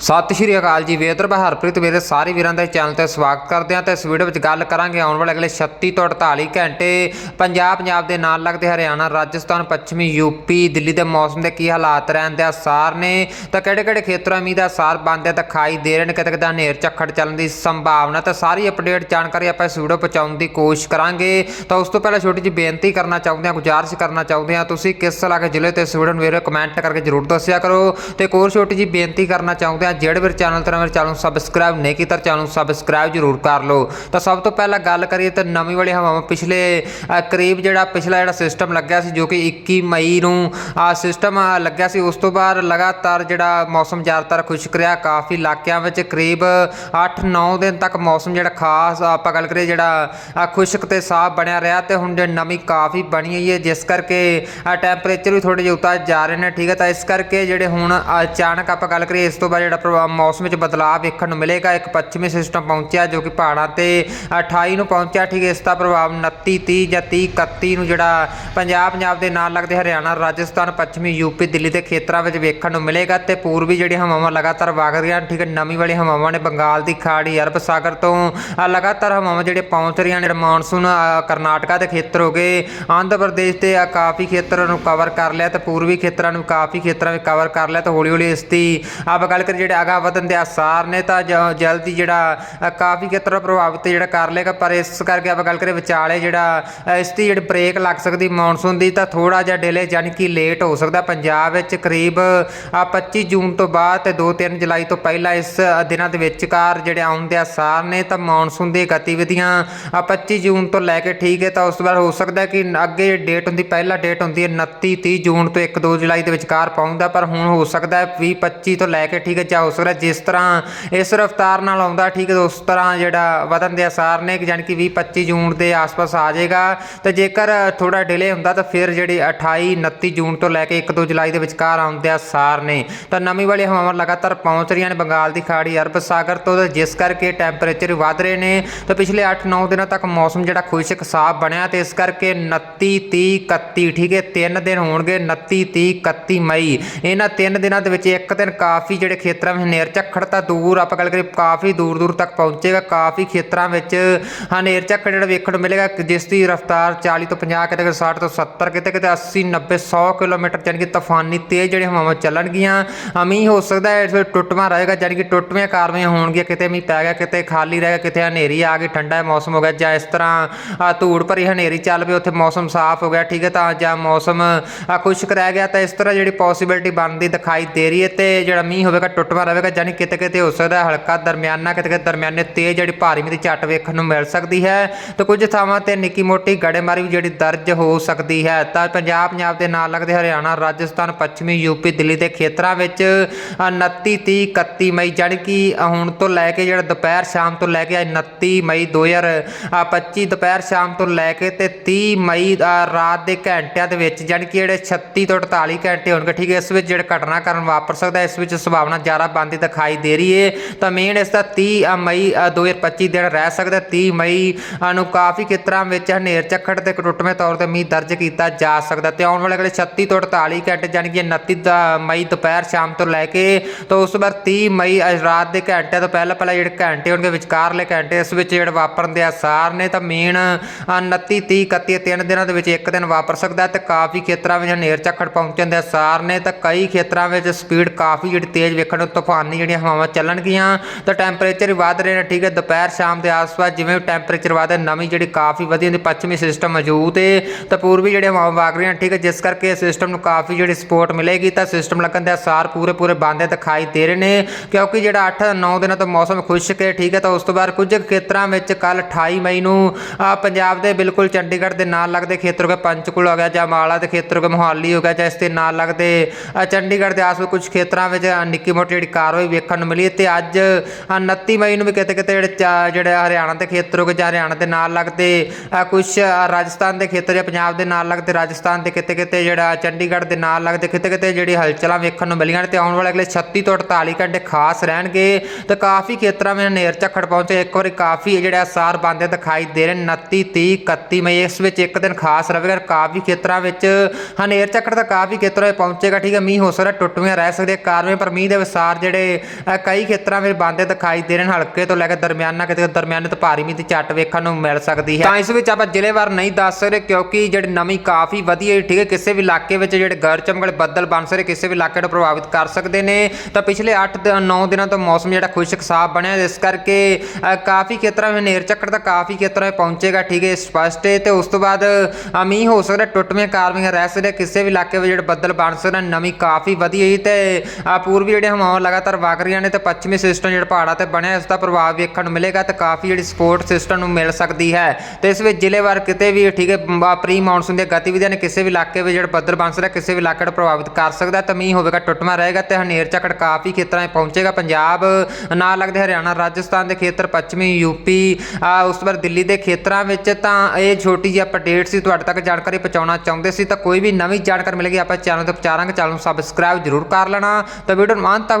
ਸਤਿ ਸ਼੍ਰੀ ਅਕਾਲ ਜੀ, ਵੇਦਰ ਹਰਪ੍ਰੀਤ, ਮੇਰੇ ਸਾਰੇ ਵੀਰਾਂ ਦਾ ਚੈਨਲ ਤੇ ਸਵਾਗਤ ਕਰਦੇ ਹਾਂ ਤੇ ਇਸ ਵੀਡੀਓ ਵਿੱਚ ਗੱਲ ਕਰਾਂਗੇ ਆਉਣ ਵਾਲੇ ਅਗਲੇ 36 ਤੋਂ 48 ਘੰਟੇ ਪੰਜਾਬ ਪੰਜਾਬ ਦੇ ਨਾਲ ਲੱਗਦੇ ਹਰਿਆਣਾ, ਰਾਜਸਥਾਨ, ਪੱਛਮੀ ਯੂਪੀ ਦਿੱਲੀ ਦੇ ਮੌਸਮ ਦੇ ਕੀ ਹਾਲਾਤ ਰਹਿਣ ਦੇ ਆਸਾਰ ਨੇ, ਤਾਂ ਕਿਹੜੇ ਕਿਹੜੇ ਖੇਤਰਾਂ ਮੀਂਹ ਦਾ ਆਸਾਰ ਬਣਦੇ ਦਿਖਾਈ ਦੇ ਰਹੇ ਨੇ, ਕਿਤੇ ਕਿਤੇ ਹਨੇਰ ਝੱਖੜ ਚੱਲਣ ਦੀ ਸੰਭਾਵਨਾ ਤਾਂ ਸਾਰੀ ਅਪਡੇਟ ਜਾਣਕਾਰੀ ਆਪਾਂ ਇਸ ਵੀਡੀਓ ਪਹੁੰਚਾਉਣ ਦੀ ਕੋਸ਼ਿਸ਼ ਕਰਾਂਗੇ। ਤਾਂ ਉਸ ਤੋਂ ਪਹਿਲਾਂ ਛੋਟੀ ਜਿਹੀ ਬੇਨਤੀ ਕਰਨਾ ਚਾਹੁੰਦੇ ਹਾਂ, ਗੁਜ਼ਾਰਿਸ਼ ਕਰਨਾ ਚਾਹੁੰਦੇ ਹਾਂ, ਤੁਸੀਂ ਕਿਸ ਇਲਾਕੇ ਜ਼ਿਲ੍ਹੇ ਤੇ ਇਸ ਵੀਡੀਓ ਨੂੰ ਵੀਰੇ ਕਮੈਂਟ ਕਰਕੇ ਜਰੂਰ ਦੱਸਿਆ ਕਰੋ। ਤੇ ਇੱਕ ਹੋਰ ਛੋਟੀ ਜਿਹੀ ਬੇਨਤੀ ਕਰਨਾ ਚਾਹੁੰਦੇ ਹਾਂ ਜਿਹੜੇ ਵੀਰ ਚੈਨਲ ਤੇ ਮੇਰੇ ਚੈਨਲ ਨੂੰ ਸਬਸਕ੍ਰਾਈਬ ਨਹੀਂ ਕੀਤਾ ਚੈਨਲ ਨੂੰ ਸਬਸਕ੍ਰਾਈਬ ਜਰੂਰ ਕਰ ਲਓ। ਤਾਂ ਸਭ ਤੋਂ ਪਹਿਲਾਂ ਗੱਲ ਕਰੀਏ ਤਾਂ ਨਵੀਂ ਵਾਲੀ ਹਵਾਵਾਂ, ਪਿਛਲੇ ਕਰੀਬ ਜਿਹੜਾ ਪਿਛਲਾ ਜਿਹੜਾ ਸਿਸਟਮ ਲੱਗਿਆ ਸੀ, ਜੋ ਕਿ 21 ਮਈ ਨੂੰ ਆ ਸਿਸਟਮ ਲੱਗਿਆ ਸੀ, ਉਸ ਤੋਂ ਬਾਅਦ ਲਗਾਤਾਰ ਜਿਹੜਾ ਮੌਸਮ ਜ਼ਿਆਦਾਤਰ ਖੁਸ਼ਕ ਰਿਹਾ, ਕਾਫੀ ਇਲਾਕਿਆਂ ਵਿੱਚ ਕਰੀਬ 8-9 ਦਿਨ ਤੱਕ ਮੌਸਮ ਜਿਹੜਾ ਖਾਸ, ਆਪਾਂ ਗੱਲ ਕਰੀਏ ਜਿਹੜਾ ਖੁਸ਼ਕ ਤੇ ਸਾਫ਼ ਬਣਿਆ ਰਿਹਾ, ਤੇ ਹੁਣ ਜੇ ਨਮੀ ਕਾਫੀ ਬਣੀ ਹੋਈ ਹੈ, ਜਿਸ ਕਰਕੇ ਟੈਂਪਰੇਚਰ ਵੀ ਥੋੜੇ ਜਿਹਾ ਉਤਾਰ ਜਾ ਰਹੇ ਨੇ, ਠੀਕ ਹੈ, ਤਾਂ ਇਸ ਕਰਕੇ ਜਿਹੜੇ ਹੁਣ ਅਚਾਨਕ ਆਪਾਂ ਗੱਲ ਕਰੀਏ, ਇਸ ਤੋਂ ਬਾਅਦ ਜਿਹੜਾ ਪ੍ਰਭਾਵ ਮੌਸਮ ਵਿੱਚ ਬਦਲਾਅ ਵੇਖਣ ਨੂੰ ਮਿਲੇਗਾ। ਇੱਕ ਪੱਛਮੀ ਸਿਸਟਮ ਪਹੁੰਚਿਆ ਜੋ ਕਿ ਪਹਾੜਾਂ ਤੇ 28 ਨੂੰ ਪਹੁੰਚਿਆ। ਠੀਕ ਇਸ ਦਾ ਪ੍ਰਭਾਵ 29 30 ਜਾਂ 30 31 ਨੂੰ ਜਿਹੜਾ ਪੰਜਾਬ ਪੰਜਾਬ ਦੇ ਨਾਲ ਲੱਗਦੇ ਹਰਿਆਣਾ ਰਾਜਸਥਾਨ ਪੱਛਮੀ ਯੂਪੀ ਦਿੱਲੀ ਦੇ ਖੇਤਰਾਂ ਵਿੱਚ ਵੇਖਣ ਨੂੰ ਮਿਲੇਗਾ ਤੇ ਪੂਰਬੀ ਜਿਹੜੀ ਹਵਾਵਾਂ ਲਗਾਤਾਰ ਵਗ ਰਹੀਆਂ ਠੀਕ ਹੈ ਨਵੀਂ ਵਾਲੀ ਹਵਾਵਾਂ ਨੇ ਬੰਗਾਲ ਦੀ ਖਾੜੀ ਅਰਬ ਸਾਗਰ ਤੋਂ ਅ, ਲਗਾਤਾਰ ਹਵਾਵਾਂ ਜਿਹੜੇ ਪਹੁੰਚ ਰਹੀਆਂ ਨੇ ਜਿਹੜਾ ਮਾਨਸੂਨ ਕਰਨਾਟਕਾ ਦੇ ਖੇਤਰ ਹੋ ਗਏ। ਆਂਧਰਾ ਪ੍ਰਦੇਸ਼ ਤੇ ਅ, ਕਾਫੀ ਖੇਤਰਾਂ ਨੂੰ ਕਵਰ ਕਰ ਲਿਆ ਤੇ ਪੂਰਬੀ ਖੇਤਰਾਂ ਨੂੰ ਕਾਫੀ ਖੇਤਰਾਂ ਵਿੱਚ ਕਵਰ ਕਰ ਲਿਆ ਤੇ ਹੌਲੀ ਹੌਲੀ ਇਸ ਦੀ ਆਪ ਗੱਲ ਕਰੀਏ ਜਿਹੜੇ ਅਗਾ ਵਧਣ ਦੇ ਆਸਾਰ ਨੇ ਤਾਂ ਜਲਦੀ ਜਿਹੜਾ ਅ, ਕਾਫੀ ਖੇਤਰ ਪ੍ਰਭਾਵਿਤ ਜਿਹੜਾ ਕਰ ਲੇਗਾ ਪਰ ਇਸ ਕਰਕੇ ਆਪਾਂ ਗੱਲ ਕਰੀਏ ਵਿਚਾਲੇ ਜਿਹੜਾ ਇਸ ਦੀ ਜਿਹੜੀ ਬ੍ਰੇਕ ਲੱਗ ਸਕਦੀ ਮੌਨਸੂਨ ਦੀ ਤਾਂ ਥੋੜਾ ਜਿਹਾ ਡਿਲੇ ਯਾਨੀ ਕਿ ਲੇਟ ਹੋ ਸਕਦਾ। ਪੰਜਾਬ ਵਿੱਚ ਕਰੀਬ ਅ, 25 ਜੂਨ ਤੋਂ ਬਾਅਦ ਤੇ 2-3 ਜੁਲਾਈ ਤੋਂ ਪਹਿਲਾਂ ਇਸ ਦਿਨਾਂ ਦੇ ਵਿਚਕਾਰ ਜਿਹੜੇ ਆਉਣ ਦੇ ਆਸਾਰ ਨੇ ਤਾਂ ਮੌਨਸੂਨ ਦੀ ਗਤੀਵਿਧੀਆਂ ਅ, 25 ਜੂਨ ਤੋਂ ਲੈ ਕੇ ਠੀਕ ਹੈ ਤਾਂ ਉਸ ਤੋਂ ਬਾਅਦ ਹੋ ਸਕਦਾ ਕਿ ਅੱਗੇ ਡੇਟ ਹੁੰਦੀ ਪਹਿਲਾ ਡੇਟ ਹੁੰਦੀ ਹੈ 29 30 ਜੂਨ ਤੋਂ 1-2 ਜੁਲਾਈ ਦੇ ਵਿਚਕਾਰ ਪਹੁੰਚਦਾ ਪਰ ਹੁਣ ਹੋ ਸਕਦਾ ਹੈ 20 25 ਤੋਂ ਲੈ ਕੇ ਠੀਕ ਹੈ ਜਾਂ ਹੋ ਸਕਦਾ ਜਿਸ ਤਰ੍ਹਾਂ ਇਸ ਰਫ਼ਤਾਰ ਨਾਲ ਆਉਂਦਾ, ਠੀਕ ਹੈ ਉਸ ਤਰ੍ਹਾਂ ਜਿਹੜਾ ਵਧਣ ਦੇ ਆਸਾਰ ਨੇ ਕਿ ਯਾਨੀ ਕਿ 20 25 ਜੂਨ ਦੇ ਆਸ-ਪਾਸ ਆ ਜਾਏਗਾ। ਤੇ ਜੇਕਰ ਥੋੜਾ ਡਿਲੇ ਹੁੰਦਾ, ਤਾਂ ਫਿਰ ਜਿਹੜੀ 28 29 ਜੂਨ ਤੋਂ ਲੈ ਕੇ 1-2 ਜੁਲਾਈ ਦੇ ਵਿਚਕਾਰ ਆਉਣ ਦੇ ਆਸਾਰ ਨੇ। ਤਾਂ ਨਵੀਂ ਵਾਲੀ ਹਵਾਵਾਂ ਲਗਾਤਾਰ ਪਹੁੰਚ ਰਹੀਆਂ ਨੇ ਬੰਗਾਲ ਦੀ ਖਾੜੀ ਅਰਬ ਸਾਗਰ ਤੋਂ ਜਿਸ ਕਰਕੇ ਟੈਂਪਰੇਚਰ ਵਧ ਰਹੇ ਨੇ। ਤਾਂ ਪਿਛਲੇ 8-9 ਦਿਨਾਂ ਤੱਕ ਮੌਸਮ ਜਿਹੜਾ ਖੁਸ਼ਕ ਸਾਫ਼ ਬਣਿਆ ਤੇ ਇਸ ਕਰਕੇ 29 30 31 ਠੀਕ ਹੈ, ਤਿੰਨ ਦਿਨ ਹੋਣਗੇ 29 30 31 ਮਈ। ਇਹਨਾਂ ਤਿੰਨ ਦਿਨਾਂ ਦੇ ਵਿੱਚ ਇੱਕ ਦਿਨ ਕਾਫੀ ਜਿਹੜੇ ਖੇਤਰ ਵਿੱਚ ਹਨੇਰ ਝੱਖੜ ਤਾਂ ਦੂਰ, ਆਪਾਂ ਗੱਲ ਕਰੀਏ ਕਾਫੀ ਦੂਰ ਦੂਰ ਤੱਕ ਪਹੁੰਚੇਗਾ, ਕਾਫੀ ਖੇਤਰਾਂ ਵਿੱਚ ਹਨੇਰ ਝੱਖੜ ਜਿਹੜਾ ਵੇਖਣ ਨੂੰ ਮਿਲੇਗਾ, ਜਿਸ ਦੀ ਰਫ਼ਤਾਰ 40 ਤੋਂ 50 ਕਿਤੇ ਕਿਤੇ 60 ਤੋਂ 70 ਕਿਤੇ ਕਿਤੇ 80 90 100 ਕਿਲੋਮੀਟਰ ਜਾਣੀ ਕਿ ਤੂਫਾਨੀ ਤੇਜ਼ ਜਿਹੜੇ ਹਵਾਵਾਂ ਚੱਲਣਗੀਆਂ। ਅਮੀ ਹੋ ਸਕਦਾ ਹੈ ਇਸ ਵੇਲੇ ਟੁੱਟਵਾਂ ਰਹੇਗਾ, ਜਾਣੀ ਕਿ ਟੁੱਟਵੀਆਂ ਕਾਰਵਾਈਆਂ ਹੋਣਗੀਆਂ, ਕਿਤੇ ਮੀਂਹ ਪੈ ਗਿਆ, ਕਿਤੇ ਖਾਲੀ ਰਹਿ ਗਿਆ, ਕਿਤੇ ਹਨੇਰੀ ਆ ਗਈ, ਠੰਡਾ ਮੌਸਮ ਹੋ ਗਿਆ, ਜਾਂ ਇਸ ਤਰ੍ਹਾਂ ਧੂੜ ਭਰੀ ਹਨੇਰੀ ਚੱਲ ਪਈ, ਉੱਥੇ ਮੌਸਮ ਸਾਫ਼ ਹੋ ਗਿਆ, ਠੀਕ ਹੈ ਤਾਂ ਜਾਂ ਮੌਸਮ ਖੁਸ਼ਕ ਰਹਿ ਗਿਆ, ਤਾਂ ਇਸ ਤਰ੍ਹਾਂ ਜਿਹੜੀ ਪੋਸਿਬਿਲਿਟੀ ਬਣਦੀ ਦਿਖਾਈ ਦੇ ਰਹੀ ਹੈ ਤੇ ਜਿਹੜਾ ਮੀਂਹ ਹੋਵੇਗਾ ਟੁੱਟ ਟੁੱਟਵਾਂ ਰਹੇਗਾ ਜਾਨੀ ਕਿਤੇ ਕਿਤੇ ਹੋ ਸਕਦਾ ਹਲਕਾ ਦਰਮਿਆਨਾ, ਕਿਤੇ ਕਿਤੇ ਦਰਮਿਆਨੇ ਤੇਜ਼ ਜਿਹੜੀ ਭਾਰੀ ਮੀਂਹ ਦੀ ਝੱਟ ਵੇਖਣ ਨੂੰ ਮਿਲ ਸਕਦੀ ਹੈ। ਤੇ ਕੁਝ ਥਾਵਾਂ ਤੇ ਨਿੱਕੀ ਮੋਟੀ ਗੜੇਮਾਰੀ ਵੀ ਜਿਹੜੀ ਦਰਜ ਹੋ ਸਕਦੀ ਹੈ। ਤਾਂ ਪੰਜਾਬ ਪੰਜਾਬ ਦੇ ਨਾਲ ਲੱਗਦੇ ਹਰਿਆਣਾ, ਰਾਜਸਥਾਨ, ਪੱਛਮੀ ਯੂਪੀ ਦਿੱਲੀ ਦੇ ਖੇਤਰਾਂ ਵਿੱਚ 29 30 31 ਮਈ, ਜਾਣੀ ਕਿ ਹੁਣ ਤੋਂ ਲੈ ਕੇ ਜਿਹੜਾ ਦੁਪਹਿਰ ਸ਼ਾਮ ਤੋਂ ਲੈ ਕੇ 29 ਮਈ 2025 ਦੁਪਹਿਰ ਸ਼ਾਮ ਤੋਂ ਲੈ ਕੇ ਤੇ 30 ਮਈ ਰਾਤ ਦੇ ਘੰਟਿਆਂ ਦੇ ਵਿੱਚ, ਜਾਣੀ ਕਿ ਜਿਹੜੇ 36 ਤੋਂ 48 ਘੰਟੇ ਹੋਣਗੇ, ਠੀਕ ਹੈ, ਇਸ ਵਿੱਚ ਜਿਹੜਾ ਘਟਨਾ ਕਰਨ ਵਾਪਰ ਸਕਦਾ ਇਸ ਵਿੱਚ ਸੰਭਾਵਨਾ ਜ਼ਿਆਦਾ ਬਣਦੀ ਦਿਖਾਈ ਦੇ ਰਹੀ ਹੈ ਤਾਂ ਮੇਨ ਇਸ ਦਾ 30 ਅ, ਮਈ ਅ, 2025 ਦਿਨ ਰਹਿ ਸਕਦਾ। ਹੈ। 30 ਮਈ ਨੂੰ ਕਾਫੀ ਖੇਤਰਾਂ ਵਿੱਚ ਹਨੇਰ ਝੱਖੜ ਤੇ ਟੁੱਟਵੇਂ ਤੌਰ ਤੇ ਮੀਂਹ ਦਰਜ ਕੀਤਾ ਜਾ ਸਕਦਾ। ਤੇ ਆਉਣ ਵਾਲੇ ਅਗਲੇ 36 ਤੋਂ 48 ਘੰਟੇ ਜਾਣੀ ਕਿ 29 ਮਈ ਦੁਪਹਿਰ ਸ਼ਾਮ ਤੋਂ ਲੈ ਕੇ ਤਾਂ ਉਸ ਵਾਰ ਬਾਅਦ 30 ਮਈ ਰਾਤ ਦੇ ਘੰਟਿਆਂ ਤੋਂ ਪਹਿਲਾਂ ਪਹਿਲਾਂ ਜਿਹੜੇ ਘੰਟੇ ਹੋਣਗੇ ਵਿਚਕਾਰਲੇ ਘੰਟੇ ਇਸ ਵਿੱਚ ਜਿਹੜੇ ਵਾਪਰਨ ਦੇ ਆਸਾਰ ਨੇ ਤਾਂ ਮੇਨ 29 30 31 ਤਿੰਨ ਦਿਨਾਂ ਦੇ ਵਿੱਚ ਇੱਕ ਦਿਨ ਵਾਪਰ ਸਕਦਾ ਹੈ ਤੇ ਕਾਫੀ ਖੇਤਰਾਂ ਵਿੱਚ ਹਨੇਰ ਝੱਖੜ ਪਹੁੰਚਣ ਦੇ ਆਸਾਰ ਨੇ। ਤਾਂ ਕਈ ਖੇਤਰਾਂ ਵਿੱਚ ਸਪੀਡ ਕਾਫੀ ਜਿਹੜੀ ਤੇਜ਼ ਵੇਖਣ ਨੂੰ ਤੂਫਾਨੀ ਜਿਹੜੀਆਂ ਹਵਾਵਾਂ ਚੱਲਣਗੀਆਂ, ਤਾਂ ਟੈਂਪਰੇਚਰ ਵੀ ਵਧ ਰਹੇ ਨੇ, ਠੀਕ ਹੈ, ਦੁਪਹਿਰ, ਸ਼ਾਮ ਦੇ ਆਸ-ਪਾਸ ਜਿਵੇਂ ਟੈਂਪਰੇਚਰ ਵਧਦਾ ਨਵੀਂ ਜਿਹੜੀ ਕਾਫੀ ਵਧੀਆ ਦੀ ਪੱਛਮੀ ਸਿਸਟਮ ਮੌਜੂਦ ਹੈ ਤਾਂ ਪੂਰਬੀ ਜਿਹੜੇ ਹਵਾਵਾਂ ਵਗ ਰਹੀਆਂ, ਠੀਕ ਹੈ, ਜਿਸ ਕਰਕੇ ਸਿਸਟਮ ਨੂੰ ਕਾਫੀ ਜਿਹੜੀ ਸਪੋਰਟ ਮਿਲੇਗੀ, ਤਾਂ ਸਿਸਟਮ ਲੱਗਣ ਦੇ ਅਸਾਰ ਪੂਰੇ ਪੂਰੇ ਬੰਦੇ ਦਿਖਾਈ ਦੇ ਰਹੇ ਨੇ, ਕਿਉਂਕਿ ਜਿਹੜਾ 8-9 ਦਿਨਾਂ ਤੋਂ ਮੌਸਮ ਖੁਸ਼ਕ ਹੈ ਠੀਕ ਹੈ, ਤਾਂ ਉਸ ਤੋਂ ਬਾਅਦ ਕੁਝ ਖੇਤਰਾਂ ਵਿੱਚ ਕੱਲ 28 ਮਈ ਨੂੰ ਪੰਜਾਬ ਦੇ ਬਿਲਕੁਲ ਚੰਡੀਗੜ੍ਹ ਦੇ ਨਾਲ ਲੱਗਦੇ ਖੇਤਰ ਹੋ ਗਏ, ਪੰਚਕੂਲ ਹੋ ਗਿਆ, ਜਾਂ ਮਾਲਾ ਦੇ ਖੇਤਰ ਹੋ ਗਏ, ਮੁਹਾਲੀ ਹੋ ਗਿਆ, ਜਾਂ ਇਸ ਦੇ ਨਾਲ ਲੱਗਦੇ ਚੰਡੀਗੜ੍ਹ ਦੇ ਆਸ-ਪਾਸ ਕੁਝ ਖੇਤਰਾਂ ਵਿੱਚ ਨਿੱਕੀ ਮੋਟੀ ਜਿਹੜੀ ਕਾਰਵਾਈ ਵੇਖਣ ਨੂੰ ਮਿਲੀ ਹੈ ਤੇ ਅੱਜ ਅ, 29 ਮਈ ਨੂੰ ਵੀ ਕਿਤੇ ਕਿਤੇ ਜਿਹੜੇ ਚਾ- ਜਿਹੜੇ ਹਰਿਆਣਾ ਦੇ ਖੇਤਰ ਹੋ ਗਏ ਜਾਂ ਹਰਿਆਣਾ ਦੇ ਨਾਲ ਲੱਗਦੇ ਅ, ਕੁਝ ਰਾਜਸਥਾਨ ਦੇ ਖੇਤਰ ਜਾਂ ਪੰਜਾਬ ਦੇ ਨਾਲ ਲੱਗਦੇ ਰਾਜਸਥਾਨ ਦੇ ਕਿਤੇ ਕਿਤੇ ਜਿਹੜਾ ਚੰਡੀਗੜ੍ਹ ਦੇ ਨਾਲ ਲੱਗਦੇ ਕਿਤੇ ਕਿਤੇ ਜਿਹੜੀ ਹਲਚਲਾਂ ਵੇਖਣ ਨੂੰ ਮਿਲੀਆਂ ਨੇ ਤੇ ਆਉਣ ਵਾਲੇ ਅਗਲੇ 36 ਤੋਂ 48 ਘੰਟੇ ਖਾਸ ਰਹਿਣਗੇ ਤੇ ਕਾਫੀ ਖੇਤਰਾਂ ਵਿੱਚ ਹਨੇਰ ਝੱਖੜ ਪਹੁੰਚੇ। ਇੱਕ ਵਾਰੀ ਕਾਫੀ ਜਿਹੜਾ ਅਸਾਰ ਬੰਦੇ ਦਿਖਾਈ ਦੇ ਰਹੇ ਨੇ 29 30 31 ਮਈ ਇਸ ਵਿੱਚ ਇੱਕ ਦਿਨ ਖਾਸ ਰਹੇਗਾ। ਕਾਫੀ ਖੇਤਰਾਂ ਵਿੱਚ ਹਨੇਰ ਝੱਖੜ ਤਾਂ ਕਾਫੀ ਖੇਤਰਾਂ ਵਿੱਚ ਪਹੁੰਚੇਗਾ ਠੀਕ ਹੈ ਮੀਂਹ ਹੋ ਸਕਦਾ ਟੁੱਟਵੀਆਂ ਰਹਿ ਸਕਦੇ ਕਾਰਵੇਂ ਪਰ ਮੀਂਹ ਦੇ ਵਿਸਾਰ ਬਾਜ਼ਾਰ ਜਿਹੜੇ ਕਈ ਖੇਤਰਾਂ ਵਿੱਚ ਬੰਦ ਦਿਖਾਈ ਦੇ ਰਹੇ ਨੇ ਹਲਕੇ ਤੋਂ ਲੈ ਕੇ ਦਰਮਿਆਨਾ ਕਿਤੇ ਦਰਮਿਆਨੇ ਤੋਂ ਭਾਰੀ ਮੀਂਹ ਦੀ ਝੱਟ ਵੇਖਣ ਨੂੰ ਮਿਲ ਸਕਦੀ ਹੈ। ਤਾਂ ਇਸ ਵਿੱਚ ਆਪਾਂ ਜ਼ਿਲ੍ਹੇਵਾਰ ਨਹੀਂ ਦੱਸ ਸਕਦੇ ਕਿਉਂਕਿ ਜਿਹੜੀ ਨਮੀ ਕਾਫੀ ਵਧੀਆ ਹੈ, ਠੀਕ ਹੈ ਕਿਸੇ ਵੀ ਇਲਾਕੇ ਵਿੱਚ ਜਿਹੜੇ ਗਰਚਮ ਵਾਲੇ ਬੱਦਲ ਬਣ ਸਕਦੇ ਕਿਸੇ ਵੀ ਇਲਾਕੇ ਨੂੰ ਪ੍ਰਭਾਵਿਤ ਕਰ ਸਕਦੇ ਨੇ। ਤਾਂ ਪਿਛਲੇ 8 9 ਦਿਨਾਂ ਤੋਂ ਮੌਸਮ ਜਿਹੜਾ ਖੁਸ਼ਕ ਸਾਫ਼ ਬਣਿਆ ਇਸ ਕਰਕੇ ਕਾਫੀ ਖੇਤਰਾਂ ਵਿੱਚ ਨੇਰ ਚੱਕਰ ਤਾਂ ਕਾਫੀ ਖੇਤਰਾਂ ਵਿੱਚ ਪਹੁੰਚੇਗਾ ਠੀਕ ਹੈ ਸਪਸ਼ਟ ਹੈ। ਤੇ ਉਸ ਤੋਂ ਬਾਅਦ ਮੀਂਹ ਹੋ ਸਕਦਾ ਟੁੱਟਵੀਆਂ ਕਾਰਵਾਈਆਂ ਰਹਿ ਸਕਦੇ ਕਿਸੇ ਵੀ ਇਲਾਕੇ ਵਿੱਚ ਜਿਹੜੇ ਬੱਦਲ ਬਣ ਸਕਦੇ ਨੇ, ਨਮੀ ਕਾਫੀ ਵਧੀ ਹੈ ਤੇ ਪੂਰਬੀ ਜਿਹੜੇ ਹਵਾਵਾਂ ਲਗਾਤਾਰ ਵਗ ਰਹੀਆਂ ਨੇ ਤੇ ਪੱਛਮੀ ਸਿਸਟਮ ਜਿਹੜਾ ਪਹਾੜਾਂ ਤੇ ਬਣਿਆ, ਇਸ ਦਾ ਪ੍ਰਭਾਵ ਵੇਖਣ ਨੂੰ ਮਿਲੇਗਾ ਤੇ ਕਾਫੀ ਜਿਹੜੀ ਸਪੋਰਟ ਸਿਸਟਮ ਨੂੰ ਮਿਲ ਸਕਦੀ ਹੈ। ਤੇ ਇਸ ਵਿੱਚ ਜ਼ਿਲ੍ਹੇਵਾਰ ਕਿਤੇ ਵੀ ਠੀਕ ਹੈ ਪ੍ਰੀ ਮਾਨਸੂਨ ਦੀਆਂ ਗਤੀਵਿਧੀਆਂ ਨੇ ਕਿਸੇ ਵੀ ਇਲਾਕੇ ਵਿੱਚ ਜਿਹੜਾ ਬੱਦਲ ਬਣ ਸਕਦਾ, ਕਿਸੇ ਵੀ ਇਲਾਕੇ ਨੂੰ ਪ੍ਰਭਾਵਿਤ ਕਰ ਸਕਦਾ, ਤੇ ਮੀਂਹ ਹੋਵੇਗਾ ਟੁੱਟਮਾ ਰਹੇਗਾ ਤੇ ਹਨੇਰ ਝਕੜ ਕਾਫੀ ਖੇਤਰਾਂ 'ਚ ਪਹੁੰਚੇਗਾ। ਪੰਜਾਬ ਨਾਲ ਲੱਗਦੇ ਹਰਿਆਣਾ, ਰਾਜਸਥਾਨ ਦੇ ਖੇਤਰ, ਪੱਛਮੀ ਯੂਪੀ ਉਸ ਤੋਂ ਬਾਅਦ ਦਿੱਲੀ ਦੇ ਖੇਤਰਾਂ ਵਿੱਚ ਤਾਂ ਇਹ ਛੋਟੀ ਜਿਹੀ ਅਪਡੇਟ ਸੀ, ਤੁਹਾਡੇ ਤੱਕ ਜਾਣਕਾਰੀ ਪਹੁੰਚਾਉਣਾ ਚਾਹੁੰਦੇ ਸੀ, ਤਾਂ ਕੋਈ ਵੀ ਨਵੀਂ ਜਾਣਕਾਰੀ ਮਿਲੇਗੀ, ਆਪਾਂ ਚੈਨਲ ਤੇ ਪਹੁੰਚਾਰਾਂਗੇ, ਚੈਨਲ ਨੂੰ ਸਬਸਕ੍ਰਾਈਬ ਜ਼ਰੂਰ ਕਰ ਲੈਣਾ। ਤਾਂ ਵੀਡੀਓ ਨੂੰ ਅੰਤ ਤੱਕ